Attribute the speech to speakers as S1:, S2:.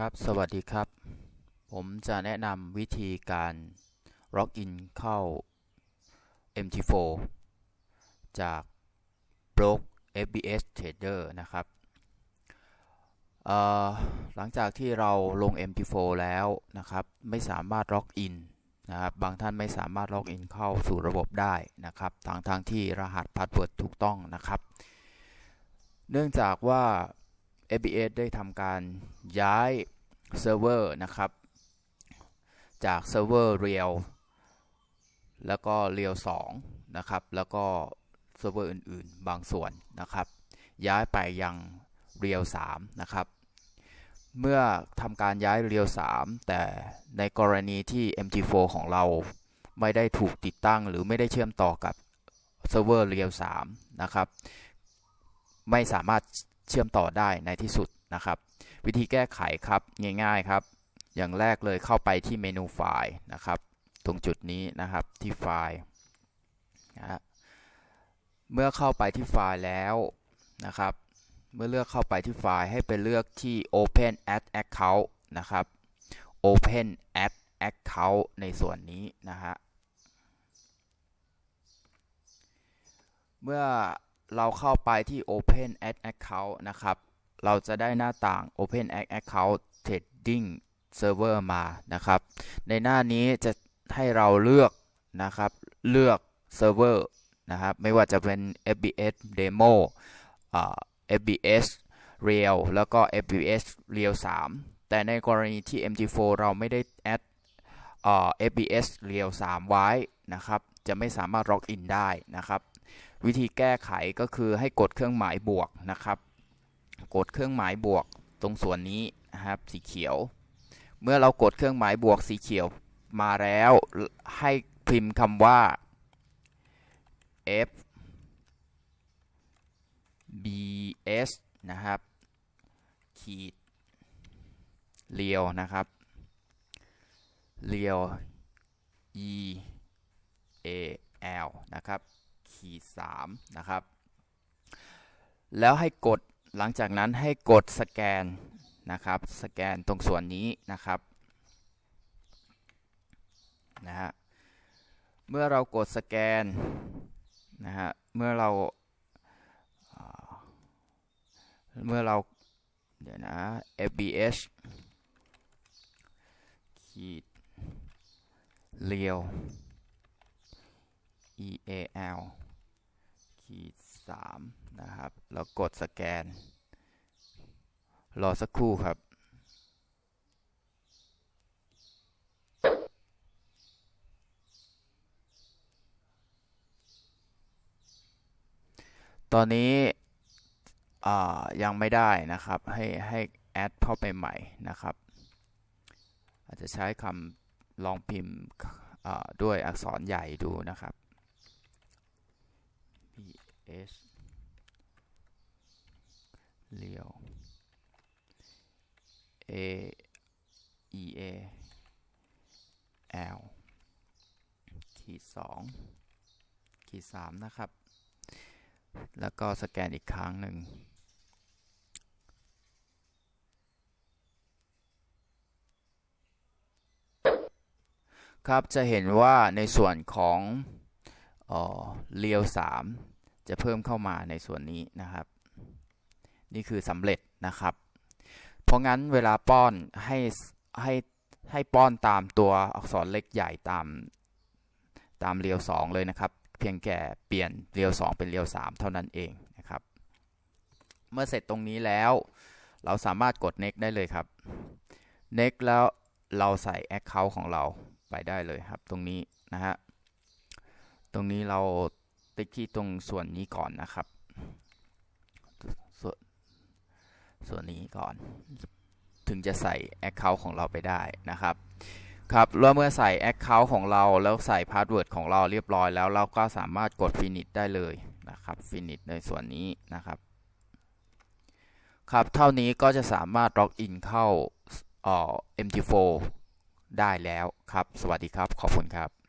S1: ครับ สวัสดีครับ ผมจะแนะนำวิธีการล็อกอินเข้า MT4 จาก b l o k FBS Trader นะครับหลังจากที่เราลง MT4 แล้วนะครับ ไม่สามารถล็อกอินนะครับ บางท่านไม่สามารถล็อกอินเข้าสู่ระบบได้นะครับทางทางที่รหัสพาสเวิร์ดถูกต้องนะครับ เนื่องจากว่า FBS ได้ทำการย้ายเซิร์ฟเวอร์นะครับ จากเซิร์ฟเวอร์ Real แล้วก็ Real 2นะครับ แล้วก็เซิร์ฟเวอร์อื่นๆ บางส่วนนะครับ ย้ายไปยัง Real 3นะครับ เมื่อทำการย้าย Real 3แต่ในกรณีที่ MT4 ของเราไม่ได้ถูกติดตั้ง หรือไม่ได้เชื่อมต่อกับเซิร์ฟเวอร์ Real 3นะครับ ไม่สามารถ เชื่อมต่อได้ในที่สุดนะครับ วิธีแก้ไขครับง่ายๆครับ อย่างแรกเลยเข้าไปที่เมนูไฟล์นะครับ ตรงจุดนี้นะครับที่ไฟล์นะเมื่อเข้าไปที่ไฟล์แล้วนะครับ เมื่อเลือกเข้าไปที่ไฟล์ให้ไปเลือกที่ Open Add Account นะครับ Open Add Account ในส่วนนี้นะฮะเมื่อ เราเข้าไปที่ Open Ad Account นะครับ เราจะได้หน้าต่าง Open Ad Account Trading Server มานะครับ ในหน้านี้จะให้เราเลือกนะครับ เลือก Server นะครับ ไม่ว่าจะเป็น FBS Demo FBS Real แล้วก็ FBS Real 3 แต่ในกรณีที่ MT4 เราไม่ได้ add FBS Real 3 ไว้นะครับ จะไม่สามารถล็อกอินได้นะครับ วิธีแก้ไขก็คือให้กดเครื่องหมายบวกนะครับ กดเครื่องหมายบวกตรงส่วนนี้นะครับสีเขียว เมื่อเรากดเครื่องหมายบวกสีเขียวมาแล้วให้พิมพ์คำว่า F B S นะครับ ขีดเรียวนะครับเรียว E A L นะครับ ขีด3นะครับ แล้วให้กดหลังจากนั้นให้กดสแกนนะครับ สแกนตรงส่วนนี้นะครับนะฮะเมื่อเรากดสแกนนะฮะเมื่อเราเมื่อเราเดี๋ยวนะ FBS ขีดเรียว EAL ขีด3นะครับ แล้วกดสแกน รอสักครู่ครับตอนนี้ยังไม่ได้นะครับ ให้ให้แอดเข้าไปใหม่นะครับ อาจจะใช้คำลองพิมพ์ด้วยอักษรใหญ่ดูนะครับ S เลียว A E A L ขีดสองขีดสามนะครับ แล้วก็สแกนอีกครั้งหนึ่งครับ จะเห็นว่าในส่วนของเรียว3 จะเพิ่มเข้ามาในส่วนนี้นะครับ นี่คือสำเร็จนะครับ เพราะงั้นเวลาป้อนให้ให้ให้ป้อนตามตัวอักษรเล็กใหญ่ตามตามเรียว 2 เลยนะครับ เพียงแค่เปลี่ยนเรียว 2 เป็นเรียว 3 เท่านั้นเองนะครับ เมื่อเสร็จตรงนี้แล้ว เราสามารถกด next ได้เลยครับ next แล้วเราใส่ account ของเราไปได้เลยครับ ตรงนี้นะฮะตรงนี้เรา ติ๊กที่ตรงส่วนนี้ก่อนนะครับ ส่วนส่วนนี้ก่อน ถึงจะใส่ Account ของเราไปได้นะครับครับแล้วเมื่อใส่ Account ของเราแล้วใส่ Password ของเราเรียบร้อยแล้วเราก็สามารถกด Finish ได้เลยนะครับ Finish ในส่วนนี้นะครับ ครับเท่านี้ก็จะสามารถล็อกอินเข้า MT4 ได้แล้วครับ สวัสดีครับ ขอบคุณครับ